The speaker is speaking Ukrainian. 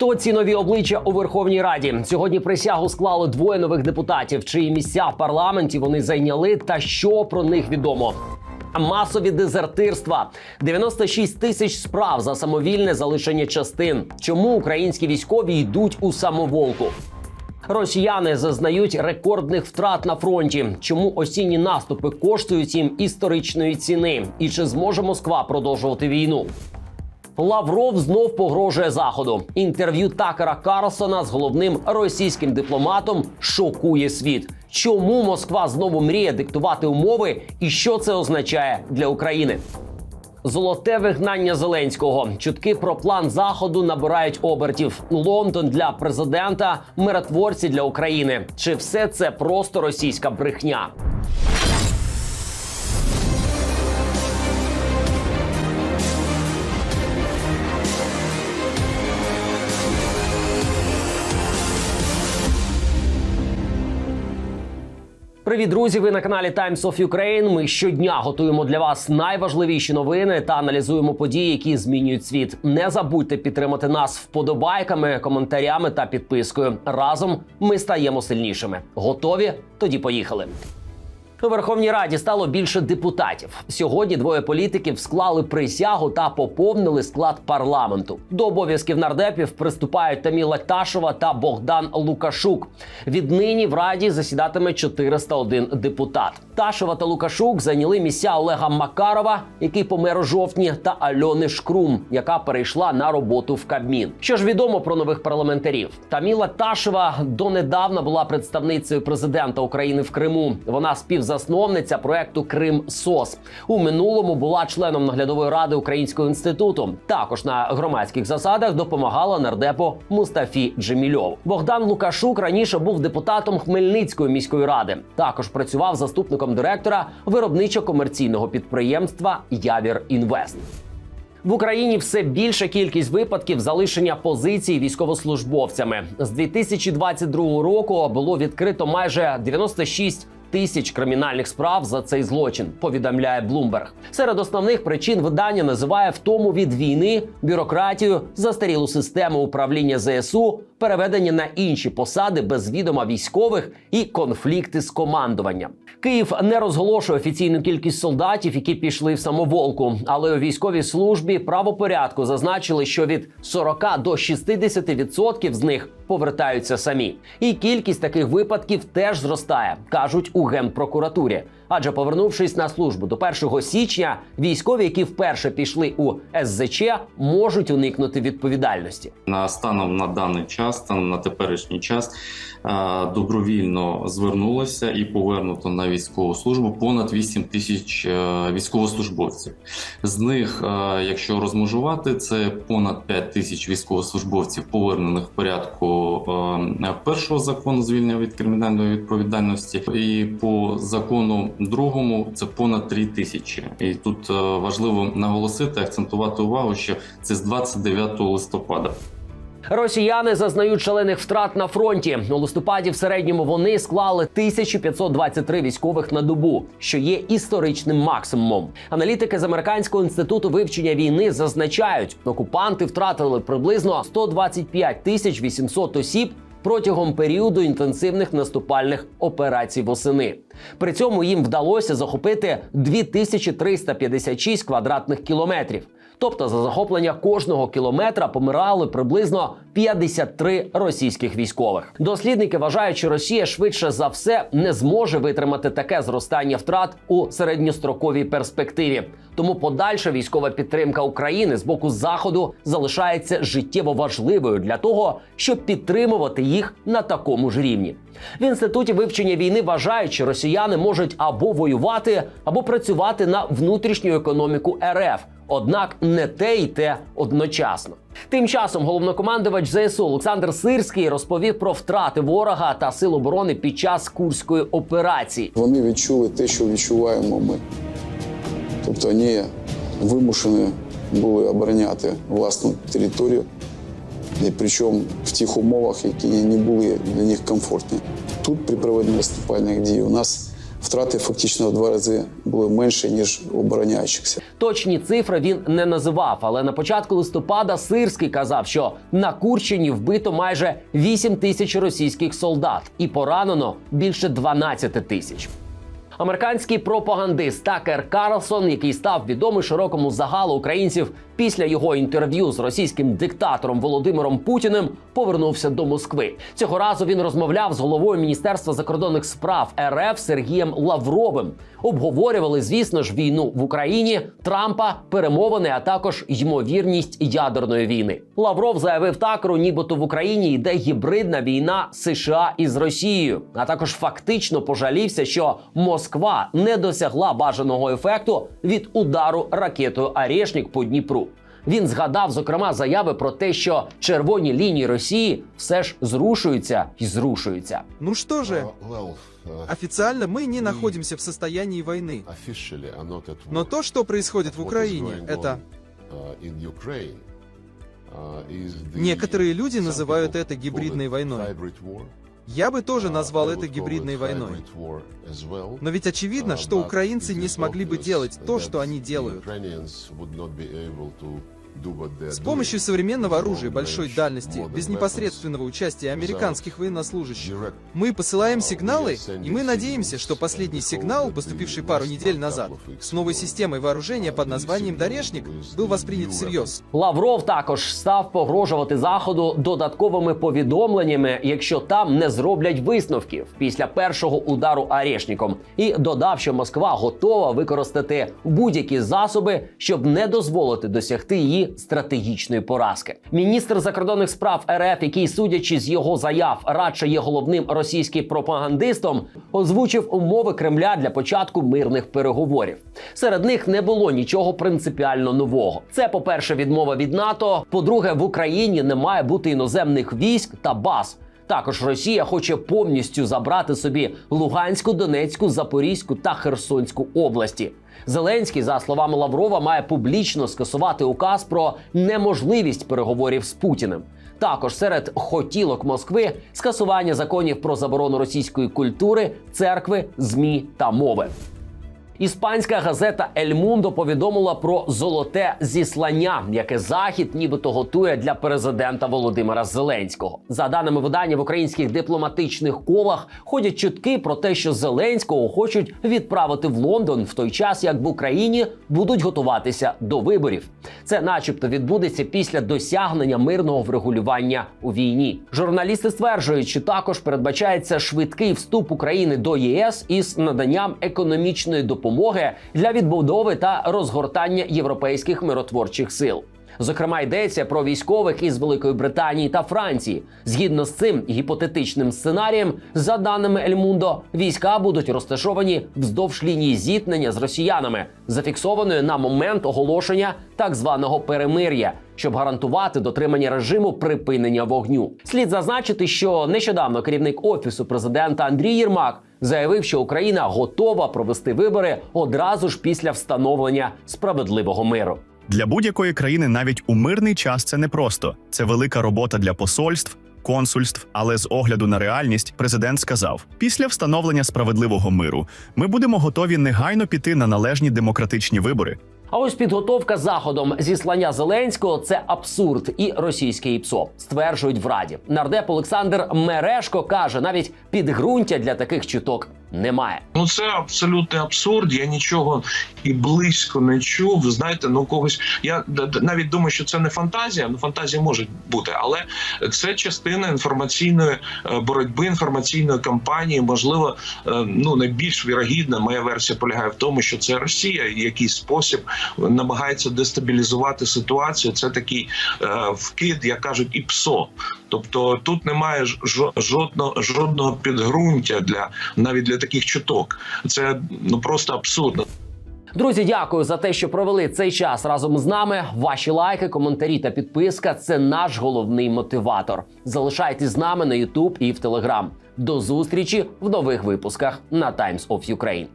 Хто ці нові обличчя у Верховній Раді? Сьогодні присягу склали двоє нових депутатів, чиї місця в парламенті вони зайняли, та що про них відомо. Масові дезертирства, 96 тисяч справ за самовільне залишення частин. Чому українські військові йдуть у самоволку? Росіяни зазнають рекордних втрат на фронті. Чому осінні наступи коштують їм історичної ціни? І чи зможе Москва продовжувати війну? Лавров знов погрожує заходу. Інтерв'ю Такера Карлсона з головним російським дипломатом шокує світ. Чому Москва знову мріє диктувати умови, і що це означає для України? Золоте вигнання Зеленського. Чутки про план заходу набирають обертів. Лондон для президента, миротворці для України. Чи все це просто російська брехня? Привіт, друзі! Ви на каналі Times of Ukraine. Ми щодня готуємо для вас найважливіші новини та аналізуємо події, які змінюють світ. Не забудьте підтримати нас вподобайками, коментарями та підпискою. Разом ми стаємо сильнішими. Готові? Тоді поїхали. У Верховній Раді стало більше депутатів. Сьогодні двоє політиків склали присягу та поповнили склад парламенту. До обов'язків нардепів приступають Таміла Ташова та Богдан Лукашук. Віднині в раді засідатиме 401 депутат. Ташова та Лукашук зайняли місця Олега Макарова, який помер у жовтні, та Альони Шкрум, яка перейшла на роботу в Кабмін. Що ж відомо про нових парламентарів? Таміла Ташева донедавна була представницею президента України в Криму. Вона співзасновниця проекту Крим СОС. У минулому була членом наглядової ради Українського інституту. Також на громадських засадах допомагала нардепу Мустафі Джемільову. Богдан Лукашук раніше був депутатом Хмельницької міської ради. Також працював заступником директора виробничо-комерційного підприємства Явір Інвест. В Україні все більша кількість випадків залишення позицій військовослужбовцями. З 2022 року було відкрито майже 96 Тисяч кримінальних справ за цей злочин повідомляє Блумберг. Серед основних причин видання називає втому від війни, бюрократію, застарілу систему управління ЗСУ, переведення на інші посади без відома військових і конфлікти з командуванням. Київ не розголошує офіційну кількість солдатів, які пішли в самоволку, але у військовій службі правопорядку зазначили, що від 40 до 60% з них повертаються самі. І кількість таких випадків теж зростає, кажуть у генпрокуратурі. Адже повернувшись на службу до 1 січня, військові, які вперше пішли у СЗЧ, можуть уникнути відповідальності. На станом на даний час, станом на теперішній час, е, добровільно звернулося і повернуто на військову службу понад 8 тисяч е, військовослужбовців. З них, е, якщо розмежувати, це понад 5 тисяч військовослужбовців, повернених в порядку першого закону звільнення від кримінальної відповідальності, і по закону другому це понад 3 тисячі. І тут важливо наголосити, акцентувати увагу, що це з 29 листопада. Росіяни зазнають шалених втрат на фронті. У листопаді в середньому вони склали 1523 військових на добу, що є історичним максимумом. Аналітики з американського інституту вивчення війни зазначають, окупанти втратили приблизно 125 тисяч 800 осіб. Протягом періоду інтенсивних наступальних операцій восени при цьому їм вдалося захопити 2356 квадратних кілометрів. Тобто за захоплення кожного кілометра помирали приблизно 53 російських військових. Дослідники вважають, що Росія швидше за все не зможе витримати таке зростання втрат у середньостроковій перспективі. Тому подальша військова підтримка України з боку заходу залишається життєво важливою для того, щоб підтримувати їх на такому ж рівні. В інституті вивчення війни вважають, що росіяни можуть або воювати, або працювати на внутрішню економіку РФ. Однак не те й те одночасно. Тим часом головнокомандувач ЗСУ Олександр Сирський розповів про втрати ворога та сил оборони під час курської операції. Вони відчули те, що відчуваємо ми. Тобто вони вимушені були обороняти власну територію, і причому в тих умовах, які не були для них комфортні. Тут при проведенні наступальних дій у нас втрати фактично в два рази були менше ніж обороняючихся. Точні цифри він не називав, але на початку листопада Сирський казав, що на Курщині вбито майже 8 тисяч російських солдат і поранено більше 12 тисяч. Американський пропагандист Такер Карлсон, який став відомий широкому загалу українців після його інтерв'ю з російським диктатором Володимиром Путіним, повернувся до Москви. Цього разу він розмовляв з головою Міністерства закордонних справ РФ Сергієм Лавровим. Обговорювали, звісно ж, війну в Україні, Трампа, перемовини, а також ймовірність ядерної війни. Лавров заявив Такеру, нібито в Україні йде гібридна війна США із Росією, а також фактично пожалівся, що Москва не досягла бажаного ефекту від удару ракетою Арєшнік по Дніпру. Він згадав зокрема заяви про те, що червоні лінії Росії все ж зрушуються і зрушуються. Ну что же, Uh, well, uh, официально мы не we находимся в состоянии войны. officially are not at war. Но то, что происходит в What is Украине, going это... on, uh, in Ukraine, uh, is the- Некоторые люди some называют people это call гибридной it войной. hybrid war. Я бы тоже Uh, назвал I это would call гибридной it войной. hybrid war as well. Но ведь очевидно, Uh, что but украинцы it не is смогли бы obvious делать то, that что они the делают. Ukrainians would not be able to do what they are С помощью doing современного with оружия большой long-range дальности, modern без weapons непосредственного участия американских военнослужащих, direct мы посылаем Uh, сигналы, we are sending и мы надеемся, signals, что последний and we hope сигнал, that поступивший the пару last недель couple назад, of weeks с новой ago, системой вооружения под uh, названием signal «Дорешник», with был the воспринят new всерьез. Лавров також став погрожувати заходу додатковими повідомленнями, якщо там не зроблять висновків після першого удару арешником, і додав, що Москва готова використати будь-які засоби, щоб не дозволити досягти її стратегічної поразки. Міністр закордонних справ РФ, який, судячи з його заяв, радше є головним російським пропагандистом, озвучив умови Кремля для початку мирних переговорів. Серед них не було нічого принципіально нового. Це, по-перше, відмова від НАТО. По-друге, в Україні не має бути іноземних військ та баз. Також Росія хоче повністю забрати собі Луганську, Донецьку, Запорізьку та Херсонську області. Зеленський, за словами Лаврова, має публічно скасувати указ про неможливість переговорів з Путіним. Також серед хотілок Москви скасування законів про заборону російської культури, церкви, змі та мови. Іспанська газета Ель Мундо повідомила про золоте зіслання, яке захід нібито готує для президента Володимира Зеленського. За даними видання в українських дипломатичних колах ходять чутки про те, що Зеленського хочуть відправити в Лондон в той час, як в Україні будуть готуватися до виборів. Це, начебто, відбудеться після досягнення мирного врегулювання у війні. Журналісти стверджують, що також передбачається швидкий вступ України до ЄС із наданням економічної допомоги для відбудови та розгортання європейських миротворчих сил. Зокрема, йдеться про військових із Великої Британії та Франції. Згідно з цим гіпотетичним сценарієм, за даними Ельмундо, війська будуть розташовані вздовж лінії зіткнення з росіянами, зафіксованої на момент оголошення так званого перемир'я, щоб гарантувати дотримання режиму припинення вогню. Слід зазначити, що нещодавно керівник офісу президента Андрій Єрмак заявив, що Україна готова провести вибори одразу ж після встановлення справедливого миру. Для будь-якої країни навіть у мирний час це непросто. Це велика робота для посольств, консульств. Але з огляду на реальність, президент сказав: після встановлення справедливого миру ми будемо готові негайно піти на належні демократичні вибори. А ось підготовка заходом зіслання Зеленського це абсурд і російське ІПСО, стверджують в раді. Нардеп Олександр Мерешко каже, навіть підґрунтя для таких чуток немає. Ну це абсолютний абсурд. Я нічого і близько не чув. Знаєте, ну когось я навіть думаю, що це не фантазія. Ну фантазія може бути, але це частина інформаційної е, боротьби, інформаційної кампанії. Можливо, е, ну найбільш вірогідна моя версія полягає в тому, що це Росія в якийсь спосіб намагається дестабілізувати ситуацію. Це такий е, вкид, як кажуть, і ПСО. Тобто тут немає жодного жодного підґрунтя для навіть для таких чуток. Це ну просто абсурдно. Друзі, дякую за те, що провели цей час разом з нами. Ваші лайки, коментарі та підписка це наш головний мотиватор. Залишайтесь з нами на YouTube і в Telegram. До зустрічі в нових випусках на Times of Ukraine.